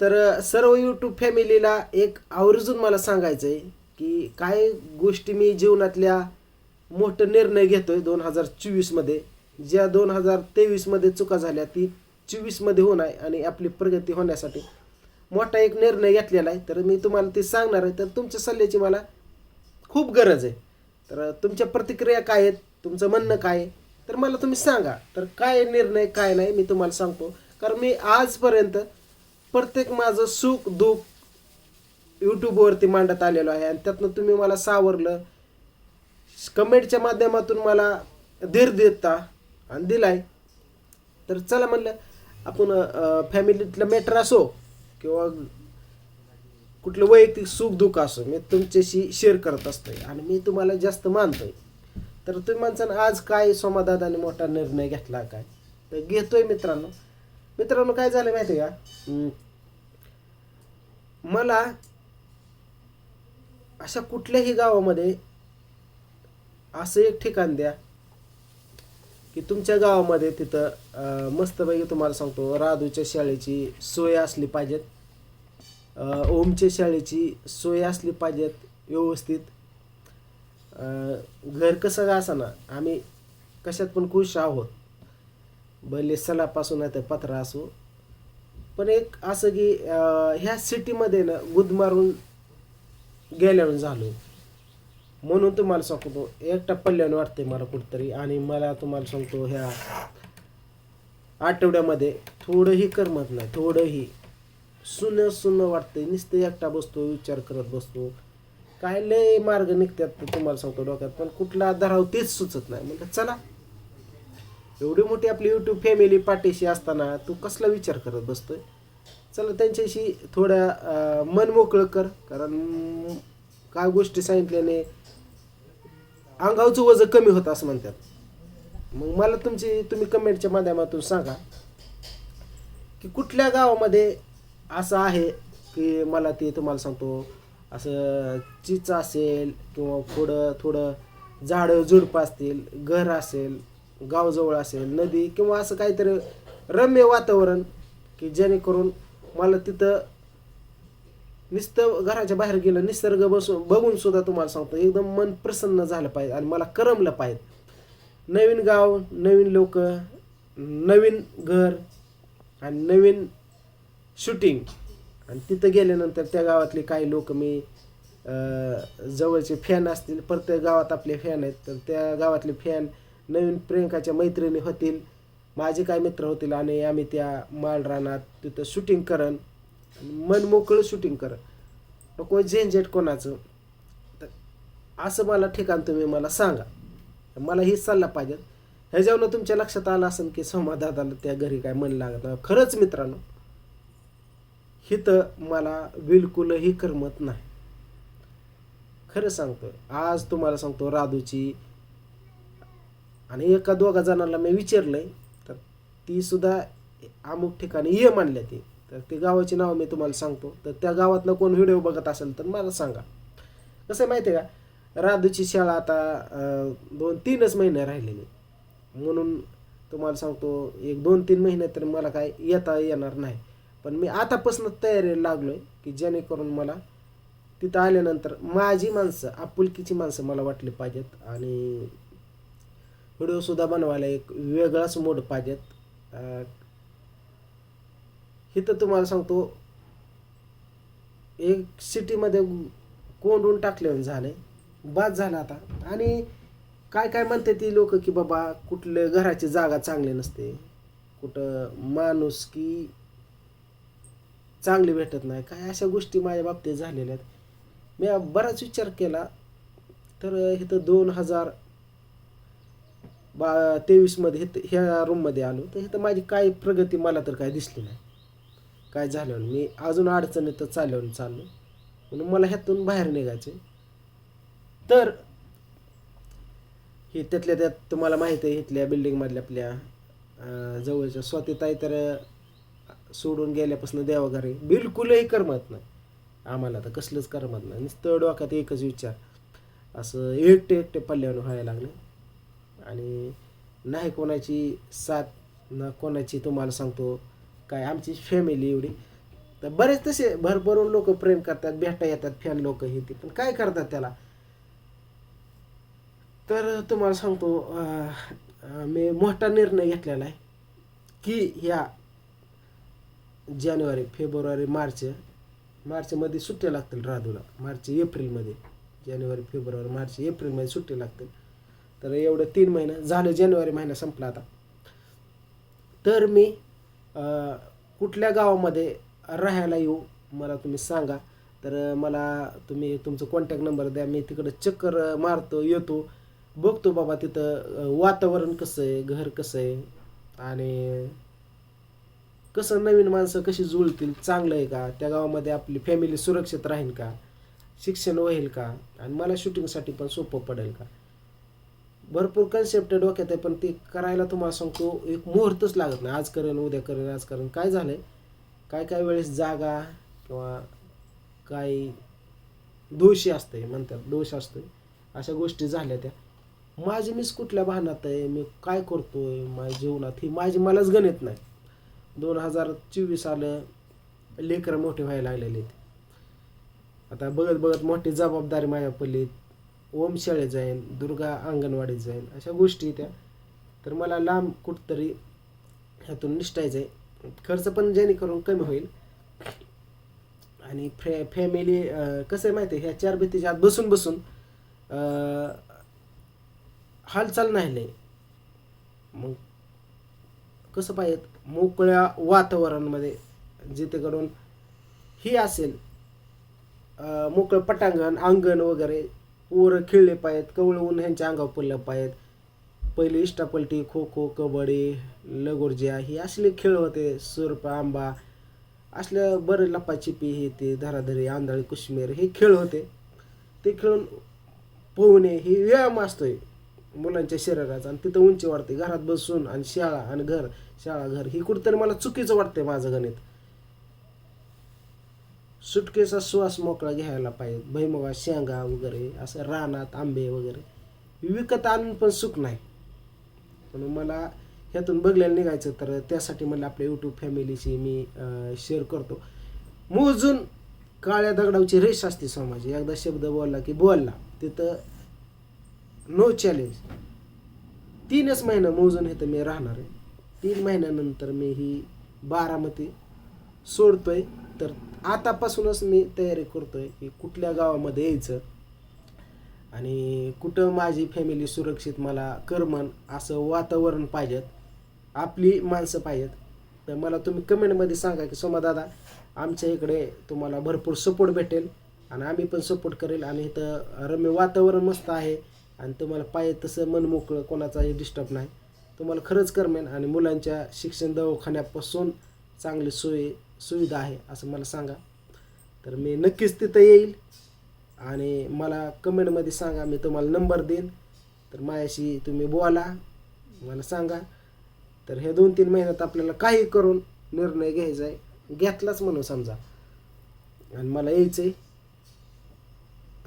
तर सर्व यूट्यूब फॅमिलीला एक आवर्जून मला सांगायचं आहे की काय गोष्टी मी जीवनातल्या मोठं निर्णय घेतोय दोन हजार चोवीसमध्ये. ज्या दोन हजार तेवीसमध्ये चुका झाल्या ती चोवीसमध्ये होणार आहे आणि आपली प्रगती होण्यासाठी मोठा एक निर्णय घेतलेला आहे. तर मी तुम्हाला ते सांगणार आहे. तर तुमच्या सल्ल्याची मला खूप गरज आहे. तर तुमच्या प्रतिक्रिया काय आहेत? तुमचं म्हणणं काय आहे? तर मला तुम्ही सांगा. तर काय निर्णय काय नाही मी तुम्हाला सांगतो. कारण मी आजपर्यंत प्रत्येक माझं सुख दुःख यूट्यूबवरती मांडत आलेलो आहे. आणि त्यातनं तुम्ही मला सावरलं. कमेंटच्या माध्यमातून मला धीर देता आणि दिलाय. तर चला म्हणलं आपण फॅमिलीतलं मॅटर असो किंवा कुठलं वैयक्तिक सुख दुःख असो मी तुमच्याशी शेअर करत असतोय. आणि मी तुम्हाला जास्त मानतोय. तर तुम्ही माणसानं आज काय सोमादादाने मोठा निर्णय घेतला काय? तर घेतोय मित्रांनो. मित्रांनो काय झालं माहिती आहे का. मला अशा कुठल्याही गावामध्ये असं एक ठिकाण द्या की तुमच्या गावामध्ये तिथं मस्तपैकी तुम्हाला सांगतो राधूच्या शाळेची सोय असली पाहिजेत. ओमच्या शाळेची सोय असली पाहिजेत व्यवस्थित. घर कसं का ना आम्ही कशात पण खुश आहोत. भले सलापासून नाही तर पत्रा असो पण एक असं की ह्या सिटीमध्ये ना गुद मारून गेल्यावर झालो. म्हणून तुम्हाला सांगतो एकटा पल्ल्यानं वाटते मला कुठतरी. आणि मला तुम्हाला सांगतो ह्या आठवड्यामध्ये थोडंही करमत नाही थोडंही. सुनं सुनं वाटतंय नुसतं एकटा बसतो विचार करत बसतो. काय लय मार्ग निघतात तुम्हाला सांगतो डोक्यात पण कुठला धराव तेच सुचत नाही. म्हणजे चला एवढी मोठी आपली यूट्यूब फॅमिली पाठीशी असताना तू कसला विचार करत बसतोय? चला त्यांच्याशी थोड्या मन मोकळं कर कारण काय गोष्टी सांगितल्याने अंगावचं वजन कमी होतं असं म्हणतात. मग मला तुमची तुम्ही कमेंटच्या माध्यमातून सांगा की कुठल्या गावामध्ये असं आहे की मला ते तुम्हाला सांगतो असं चिच असेल किंवा थोडं थोडं झाडं झुडपं असतील घर असेल गावजवळ असेल नदी किंवा असं काहीतरी रम्य वातावरण की जेणेकरून मला तिथं नुसतं घराच्या बाहेर गेलं निसर्ग बसून बघून सुद्धा तुम्हाला सांगतो एकदम मन प्रसन्न झालं पाहिजे आणि मला करमलं पाहिजे. नवीन गाव नवीन लोक नवीन घर आणि नवीन शूटिंग आणि तिथं गेल्यानंतर त्या गावातले काही लोक मी जवळचे फॅन असतील प्रत्येक गावात आपले फॅन आहेत तर त्या गावातले फॅन नवीन प्रियंकाच्या मैत्रिणी होतील माझे काय मित्र होतील आणि आम्ही त्या माल रानात तिथं शूटिंग करन मन मोकळं शूटिंग कर नको झेंझेट कोणाचं. तर असं मला ठिकाण तुम्ही मला सांगा. मला ही सल्ला पाहिजे. ह्याच्यावरनं तुमच्या लक्षात आलं असेल की संवादादाला त्या घरी काय मन लागत नाही. खरंच मित्रांनो हिथं मला बिलकुलही करमत नाही. खरं सांगतो आज तुम्हाला सांगतो राधूची आणि एका दोघा जणांना मी विचारलंय तर ती सुद्धा अमुक ठिकाणी ये मानल्या ती. तर ते गावाची नाव मी तुम्हाला सांगतो. तर त्या गावातनं कोण व्हिडिओ बघत असेल तर मला सांगा. कसं आहे माहिती आहे का? राधूची शाळा आता दोन तीनच महिने राहिलेली. म्हणून तुम्हाला सांगतो एक दोन तीन महिने तर मला काय येता येणार नाही. पण मी आतापासून तयारीला आहे की जेणेकरून मला तिथं आल्यानंतर माझी माणसं आपुलकीची माणसं मला वाटली पाहिजेत. आणि व्हिडिओसुद्धा बनवायला एक वेगळाच मोड पाहिजेत. अं, इथं तुम्हाला सांगतो एक सिटीमध्ये कोंडून टाकल्यावर झाले. बाद झाला आता. आणि काय काय म्हणते ती लोक की बाबा कुठले घराची जागा चांगली नसते. कुठं माणूस की चांगली भेटत नाही. काय अशा गोष्टी माझ्या बाबतीत झालेल्या आहेत. मी बराच विचार केला. तर इथं दोन हजार बा तेवीसमध्ये इथं ह्या रूममध्ये आलो. तर इथं माझी काय प्रगती मला तर काय दिसली नाही. काय झालं मी अजून अडचणीत चालवून चाललो म्हणून मला ह्यातून बाहेर निघायचे तर हे त्यातल्या त्यात तुम्हाला माहिती आहे इथल्या बिल्डिंगमधल्या आपल्या जवळच्या स्वतःताई तर सोडून गेल्यापासून देवाघरी बिलकुलही करमत नाही. आम्हाला तर कसलंच करमत नाही. नुसतं डोक्यात एकच विचार. असं एकटे एकटे पल्ल्यावर व्हायला लागले. आणि नाही कोणाची साथ ना कोणाची तुम्हाला सांगतो काय आमची फॅमिली एवढी. तर बरेच तसे भरभरून लोक प्रेम करतात भेटा येतात फॅन लोक हे ते पण काय करतात त्याला? तर तुम्हाला सांगतो मी मोठा निर्णय घेतलेला आहे की ह्या जानेवारी फेब्रुवारी मार्च मार्चमध्ये सुट्ट्या लागतील राधूला. मार्च एप्रिलमध्ये. जानेवारी फेब्रुवारी मार्च एप्रिलमध्ये सुट्टी लागतील. तर एवढं तीन महिना झालं जानेवारी महिना संपला आता. तर मी कुठल्या गावामध्ये राहायला येऊ मला तुम्ही सांगा. तर मला तुम्ही तुमचं कॉन्टॅक्ट नंबर द्या. मी तिकडं चक्कर मारतो येतो. बघतो बाबा तिथं वातावरण कसं आहे घर कसं आहे. आणि कसं नवीन माणसं कशी जुळतील चांगलं आहे का? त्या गावामध्ये आपली फॅमिली सुरक्षित राहील का? शिक्षण होईल का? आणि मला शूटिंगसाठी पण सोपं पडेल का? भरपूर कन्सेप्ट डोक्यात आहे पण ते करायला तुम्हाला सांगतो एक मुहूर्तच लागत नाही. आज करेन उद्या करेन आज करेन. काय झालं आहे काय काय वेळेस जागा किंवा काही दोषी असते म्हणतात दोष असतोय. अशा गोष्टी झाल्या त्या. माझी मीच कुठल्या भानात आहे मी काय करतो आहे माझ्या जीवनात ही माझी मलाच गणित नाही. दोन हजार चोवीस आलं लेकरं मोठे व्हायला लागलेले आहेत. आता बघत बघत मोठी जबाबदारी माझ्या पल्लीत ओम शाळेत जाईन दुर्गा अंगणवाडीत जाईन अशा गोष्टी त्या. तर मला लांब कुठतरी ह्यातून निष्ठायचं आहे खर्च पण जेणेकरून कमी होईल. आणि फॅ फॅमिली कसं आहे माहिती आहे ह्या चार भीतीच्या आत बसून बसून हालचाल नाही नाही मग कसं पाहिजे? मोकळ्या वातावरणामध्ये जिथेकडून ही असेल मोकळं पटांगण अंगण वगैरे पोरं खेळले पाहिजेत कवळवून ह्यांच्या अंगावर पडलं पाहिजेत पहिले इष्टापलटी खो खो कबड्डी लगोरज्या हे असले खेळ होते. सुरप आंबा असल्या बरं लपाछिपी हे ते धराधरी आंधळी कुशमेर हे खेळ होते. ते खेळून पोहणे ही व्यायाम असतोय मुलांच्या शरीराचा. आणि तिथं उंची वाढते. घरात बसून आणि शाळा आणि घर शाळा घर ही कुठंतरी मला चुकीचं वाटतंय माझं गणित. सुटकेचा श्वास मोकळा घ्यायला पाहिजे. भैमुगा शेंगा वगैरे असं रानात आंबे वगैरे. विकत आणून पण सुख नाही. म्हणून मला ह्यातून बघल्याला निघायचं तर त्यासाठी मला आपल्या यूट्यूब फॅमिलीशी मी शेअर करतो. मोजून काळ्या दगडावची रेष असते समाज एकदा शब्द बोलला की बोलला तिथं नो चॅलेंज तीनच महिना मोजून हे तर मी राहणार आहे. तीन महिन्यानंतर मी ही बारामती सोडतोय तर आतापासूनच मी तयारी करतोय की कुठल्या गावामध्ये यायचं आणि कुठं माझी फॅमिली सुरक्षित मला करमन असं वातावरण पाहिजेत आपली माणसं पाहिजेत. तर मला तुम्ही कमेंटमध्ये सांगा की सोमा दादा आमच्या इकडे तुम्हाला भरपूर सपोर्ट भेटेल आणि आम्ही पण सपोर्ट करेल आणि इथं रम्य वातावरण मस्त आहे आणि तुम्हाला पाहिजे तसं मन मोकळं कोणाचाही डिस्टर्ब नाही. तुम्हाला खरंच करमेन आणि मुलांच्या शिक्षण दवाखान्यापासून चांगली सोयी सुविधा आहे असं मला सांगा. तर मी नक्कीच तिथं येईल आणि मला कमेंटमध्ये सांगा मी तुम्हाला नंबर देईन. तर माझ्याशी तुम्ही बोला मला सांगा. तर हे दोन तीन महिन्यात आपल्याला काही करून निर्णय घ्यायचा आहे घेतलाच म्हणून समजा. आणि मला यायचं आहे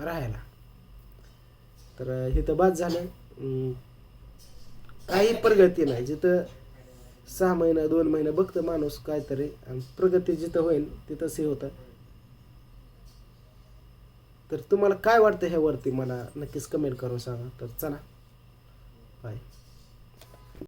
राहायला. तर हे तर बाद झालं. काही प्रगती नाही. जिथं सहा महिना दोन महिना बघतं माणूस काहीतरी आणि प्रगती जिथं होईल तिथंच हे होतं. तर तुम्हाला काय वाटतं ह्यावरती? मला नक्कीच कमेंट करून सांगा. तर चला. बाय